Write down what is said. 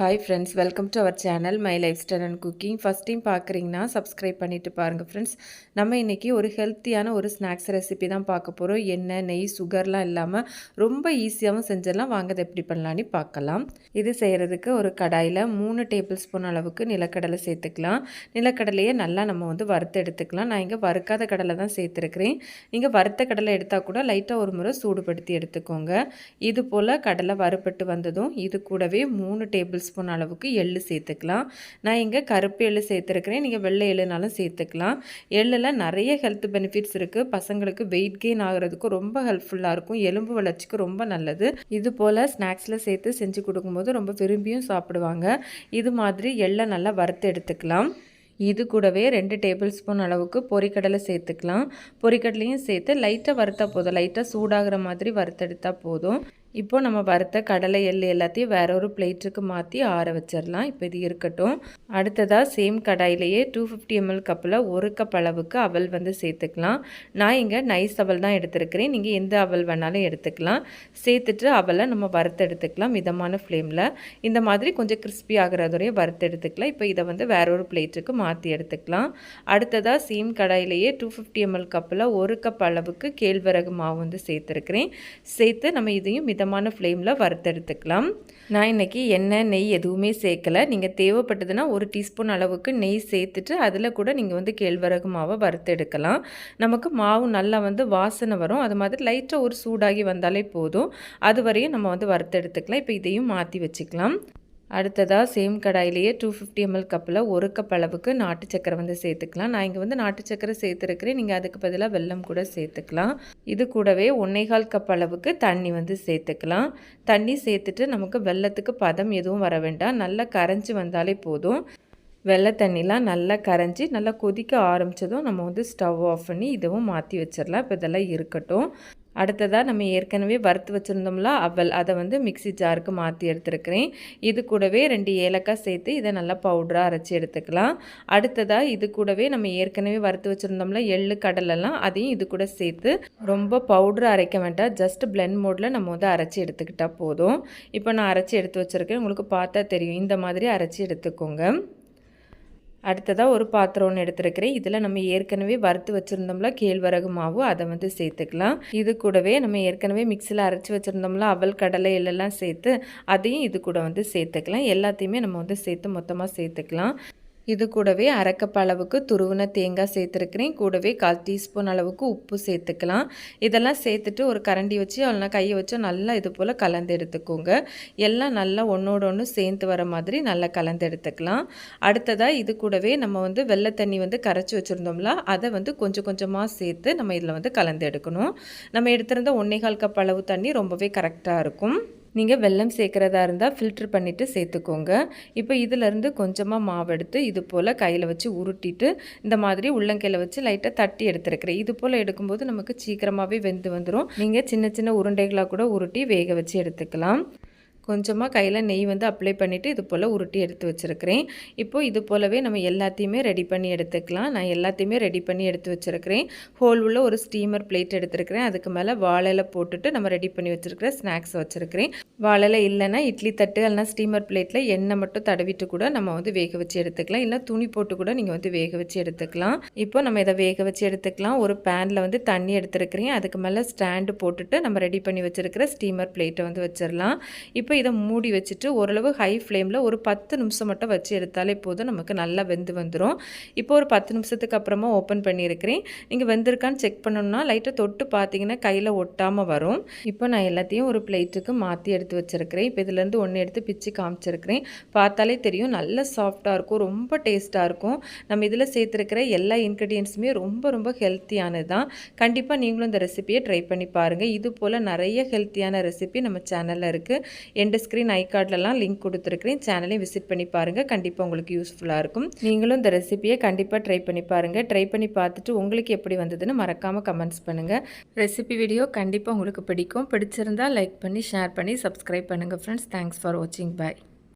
Hi friends welcome to our channel my lifestyle and cooking first time பார்க்குறீங்கன்னா subscribe பண்ணிவிட்டு பாருங்கள் friends நம்ம இன்றைக்கி ஒரு ஹெல்த்தியான ஒரு ஸ்நாக்ஸ் ரெசிபி தான் பார்க்க போகிறோம் எண்ணெய் நெய் சுகர்லாம் இல்லாமல் ரொம்ப ஈஸியாகவும் செஞ்சிடலாம். வாங்கதை எப்படி பண்ணலான்னு பார்க்கலாம். இது செய்கிறதுக்கு ஒரு கடாயில் மூணு டேபிள் ஸ்பூன் அளவுக்கு நிலக்கடலை சேர்த்துக்கலாம். நிலக்கடலையே நல்லா நம்ம வந்து வறுத்து எடுத்துக்கலாம். நான் இங்கே வறுக்காத கடலை தான் சேர்த்துருக்கிறேன். நீங்கள் வறுத்த கடலை எடுத்தால் கூட லைட்டாக ஒரு முறை சூடுபடுத்தி எடுத்துக்கோங்க. இது போல் கடலை வறுப்பட்டு வந்ததும் இது கூடவே மூணு டேபிள் ஸ்பூன் அளவுக்கு எள்ளு சேர்த்துக்கலாம். நான் இங்கே கருப்பு எள்ளு சேர்த்துருக்கிறேன். நீங்கள் வெள்ளை எள்ளுனாலும் சேர்த்துக்கலாம். எள்ளில் நிறைய ஹெல்த் பெனிஃபிட்ஸ் இருக்குது பசங்களுக்கு வெயிட் கெயின் ஆகிறதுக்கு ரொம்ப ஹெல்ப்ஃபுல்லாக இருக்கும். எலும்பு வளர்ச்சிக்கு ரொம்ப நல்லது. இது போல் ஸ்நாக்ஸில் சேர்த்து செஞ்சு கொடுக்கும்போது ரொம்ப விரும்பியும் சாப்பிடுவாங்க. இது மாதிரி எள்ளை நல்லா வறுத்து எடுத்துக்கலாம். இது கூடவே ரெண்டு டேபிள் ஸ்பூன் அளவுக்கு பொரிக்கடலை சேர்த்துக்கலாம். பொரிக்கடலையும் சேர்த்து லைட்டாக வறுத்தா போதும். லைட்டாக சூடாகிற மாதிரி வறுத்தெடுத்தால் போதும். இப்போது நம்ம வறுத்த கடலை எள் எல்லாத்தையும் வேற ஒரு பிளேட்டுக்கு மாற்றி ஆற வச்சிடலாம் இப்போ இது இருக்கட்டும். அடுத்ததாக சேம் கடாயிலேயே டூ ஃபிஃப்டி எம்எல் கப்பில் ஒரு கப் அளவுக்கு அவல் வந்து சேர்த்துக்கலாம். நான் இங்கே நைஸ் அவல் தான் எடுத்துருக்கிறேன். நீங்கள் எந்த அவல் வேணாலும் எடுத்துக்கலாம். சேர்த்துட்டு அவலை நம்ம வறுத்து எடுத்துக்கலாம் மிதமான ஃப்ளேமில் இந்த மாதிரி கொஞ்சம் கிறிஸ்பி ஆகிறதுடைய வறுத்து எடுத்துக்கலாம். இப்போ இதை வந்து வேற ஒரு பிளேட்டுக்கு மாற்றி எடுத்துக்கலாம். அடுத்ததாக சேம் கடாயிலேயே டூ ஃபிஃப்டி எம்எல் கப்பில் ஒரு கப் அளவுக்கு கேழ்வரகு மாவு வந்து சேர்த்துருக்கிறேன். சேர்த்து நம்ம இதையும் மிதமான ஃப்ளேமில் வறுத்தெடுத்துக்கலாம். நான் இன்றைக்கி எண்ணெய் நெய் எதுவுமே சேர்க்கலை. நீங்கள் தேவைப்பட்டதுன்னா ஒரு டீஸ்பூன் அளவுக்கு நெய் சேர்த்துட்டு அதில் கூட நீங்கள் வந்து கேழ்வரகு மாவை வறுத்தெடுக்கலாம். நமக்கு மாவு நல்லா வந்து வாசனை வரும். அது மாதிரி லைட்டாக ஒரு சூடாகி வந்தாலே போதும். அது வரையும் நம்ம வந்து வறுத்தெடுத்துக்கலாம். இப்போ இதையும் மாற்றி வச்சுக்கலாம். அடுத்ததாக சேம் கடாயிலேயே டூ ஃபிஃப்டி எம்எல் கப்பில் ஒரு கப் அளவுக்கு நாட்டு சக்கரை வந்து சேர்த்துக்கலாம். நான் இங்கே வந்து நாட்டு சக்கரை சேர்த்துருக்கிறேன். நீங்கள் அதுக்கு பதிலாக வெல்லம் கூட சேர்த்துக்கலாம். இது கூடவே ஒன்னேகால் கப் அளவுக்கு தண்ணி வந்து சேர்த்துக்கலாம். தண்ணி சேர்த்துட்டு நமக்கு வெள்ளத்துக்கு பதம் எதுவும் வர வேண்டாம். நல்லா கரைஞ்சி வந்தாலே போதும். வெள்ளை தண்ணிலாம் நல்லா கரைஞ்சி நல்லா கொதிக்க ஆரம்பித்ததும் நம்ம வந்து ஸ்டவ் ஆஃப் பண்ணி இதுவும் மாற்றி வச்சிடலாம். இப்போ இதெல்லாம் இருக்கட்டும். அடுத்ததாக நம்ம ஏற்கனவே வறுத்து வச்சுருந்தோம்ல அவல். அதை வந்து மிக்சி ஜாருக்கு மாற்றி எடுத்துருக்கிறேன். இது கூடவே ரெண்டு ஏலக்காய் சேர்த்து இதை நல்லா பவுடராக அரைச்சி எடுத்துக்கலாம். அடுத்ததாக இது கூடவே நம்ம ஏற்கனவே வறுத்து வச்சுருந்தோம்ல எள்ளு கடலெல்லாம் அதையும் இது கூட சேர்த்து ரொம்ப பவுட்ரு அரைக்க வேண்டாம். ஜஸ்ட் பிளெண்ட் மோடில் நம்ம வந்து அரைச்சி எடுத்துக்கிட்டால் போதும். இப்போ நான் அரைச்சி எடுத்து வச்சுருக்கேன். உங்களுக்கு பார்த்தா தெரியும். இந்த மாதிரி அரைச்சி எடுத்துக்கோங்க. அடுத்ததாக ஒரு பாத்திரம் ஒன்று எடுத்துருக்கிறேன். இதில் நம்ம ஏற்கனவே வறுத்து வச்சுருந்தோம்ல கேழ்வரகு மாவு அதை வந்து சேர்த்துக்கலாம். இது கூடவே நம்ம ஏற்கனவே மிக்சியில் அரைச்சி வச்சுருந்தோம்ல அவல் கடலை எல்லாம் சேர்த்து அதையும் இது கூட வந்து சேர்த்துக்கலாம். எல்லாத்தையுமே நம்ம வந்து சேர்த்து மொத்தமாக சேர்த்துக்கலாம். இது கூடவே அரைக்கப் அளவுக்கு துருவின தேங்காய் சேர்த்துருக்கிறேன். கூடவே கால் டீஸ்பூன் அளவுக்கு உப்பு சேர்த்துக்கலாம். இதெல்லாம் சேர்த்துட்டு ஒரு கரண்டி வச்சு இல்லைனா கையை வச்சு நல்லா இது போல் கலந்து எடுத்துக்கோங்க. எல்லாம் நல்லா ஒன்றோட ஒன்று சேர்ந்து வர மாதிரி நல்லா கலந்து எடுத்துக்கலாம். அடுத்ததாக இது கூடவே நம்ம வந்து வெள்ளை தண்ணி வந்து கரைச்சி வச்சுருந்தோம்ல அதை வந்து கொஞ்சம் கொஞ்சமாக சேர்த்து நம்ம இதில் வந்து கலந்து எடுக்கணும். நம்ம எடுத்திருந்த ஒன்றேகால் கப் அளவு தண்ணி ரொம்பவே கரெக்டாக இருக்கும். நீங்கள் வெல்லம் சேர்க்குறதா இருந்தால் ஃபில்டர் பண்ணிவிட்டு சேர்த்துக்கோங்க. இப்போ இதிலேருந்து கொஞ்சமாக மாவு எடுத்து இது போல் கையில் வச்சு உருட்டிட்டு இந்த மாதிரி உள்ளங்கையில் வச்சு லைட்டாக தட்டி எடுத்துருக்கிறேன். இது போல் எடுக்கும்போது நமக்கு சீக்கிரமாகவே வெந்து வந்துடும் நீங்கள் சின்ன சின்ன உருண்டைகளாக கூட உருட்டி வேக வச்சு எடுத்துக்கலாம். கொஞ்சமாக கையில் நெய் வந்து அப்ளை பண்ணிவிட்டு இது போல் உருட்டி எடுத்து வச்சுருக்கிறேன். இப்போது இது போலவே நம்ம எல்லாத்தையுமே ரெடி பண்ணி எடுத்துக்கலாம். நான் எல்லாத்தையுமே ரெடி பண்ணி எடுத்து வச்சுருக்கிறேன். ஹோல் உள்ள ஒரு ஸ்டீமர் பிளேட் எடுத்துருக்கிறேன். அதுக்கு மேலே வாழையில் போட்டுட்டு நம்ம ரெடி பண்ணி வச்சுருக்கிற ஸ்நாக்ஸ் வச்சுருக்கிறேன். வாழையில் இல்லைன்னா இட்லி தட்டு இல்லைனா ஸ்டீமர் பிளேட்டில் எண்ணெய் மட்டும் தடவிட்டு கூட நம்ம வந்து வேக வச்சு எடுத்துக்கலாம். இல்லை துணி போட்டு கூட நீங்கள் வந்து வேக வச்சு எடுத்துக்கலாம். இப்போ நம்ம இதை வேக வச்சு எடுத்துக்கலாம். ஒரு பேனில் வந்து தண்ணி எடுத்துருக்கிறேன். அதுக்கு மேலே ஸ்டாண்டு போட்டுட்டு நம்ம ரெடி பண்ணி வச்சுருக்கிற ஸ்டீமர் பிளேட்டை வந்து வச்சிடலாம் இப்போ இதை மூடி வச்சுட்டு ஓரளவு ஹை ஃப்ளேமில் ஒரு பத்து நிமிஷம் மட்டும் வச்சு எடுத்தாலே போதும். நமக்கு நல்லா வெந்து வந்துடும் இப்போ ஒரு பத்து நிமிஷத்துக்கு அப்புறமா ஓப்பன் பண்ணியிருக்கிறேன். நீங்கள் வெந்திருக்கான்னு செக் பண்ணணும்னா லைட்டாக தொட்டு பார்த்தீங்கன்னா கையில் ஒட்டாமல் வரும். இப்போ நான் எல்லாத்தையும் ஒரு பிளேட்டுக்கு மாற்றி எடுத்து வச்சுருக்கிறேன். இப்போ இதுலேருந்து ஒன்று எடுத்து பிச்சு காமிச்சிருக்கிறேன். பார்த்தாலே தெரியும் நல்ல சாஃப்டாக இருக்கும். ரொம்ப டேஸ்ட்டாக இருக்கும். நம்ம இதில் சேர்த்துருக்கிற எல்லா இன்க்ரீடியன்ஸுமே ரொம்ப ரொம்ப ஹெல்த்தியானது தான் கண்டிப்பாக நீங்களும் இந்த ரெசிபியை ட்ரை பண்ணி பாருங்கள் இது போல் நிறைய ஹெல்த்தியான ரெசிபி நம்ம சேனலில் இருக்குது எண்டு ஸ்க்ரீன் ஐ கார்ட்லலாம் லிங்க் கொடுத்துருக்குறேன். சேனலையும் விசிட் பண்ணி பாருங்கள் கண்டிப்பாக உங்களுக்கு யூஸ்ஃபுல்லாக இருக்கும். நீங்களும் இந்த ரெசிபியை கண்டிப்பாக ட்ரை பண்ணி பாருங்கள் ட்ரை பண்ணி பார்த்துட்டு உங்களுக்கு எப்படி வந்ததுன்னு மறக்காமல் கமெண்ட்ஸ் பண்ணுங்கள் ரெசிபி வீடியோ கண்டிப்பாக உங்களுக்கு பிடிக்கும். பிடிச்சிருந்தால் லைக் பண்ணி ஷேர் பண்ணி சப்ஸ்கிரைப் பண்ணுங்கள் ஃப்ரெண்ட்ஸ் தேங்க்ஸ் ஃபார் வாட்சிங் பாய்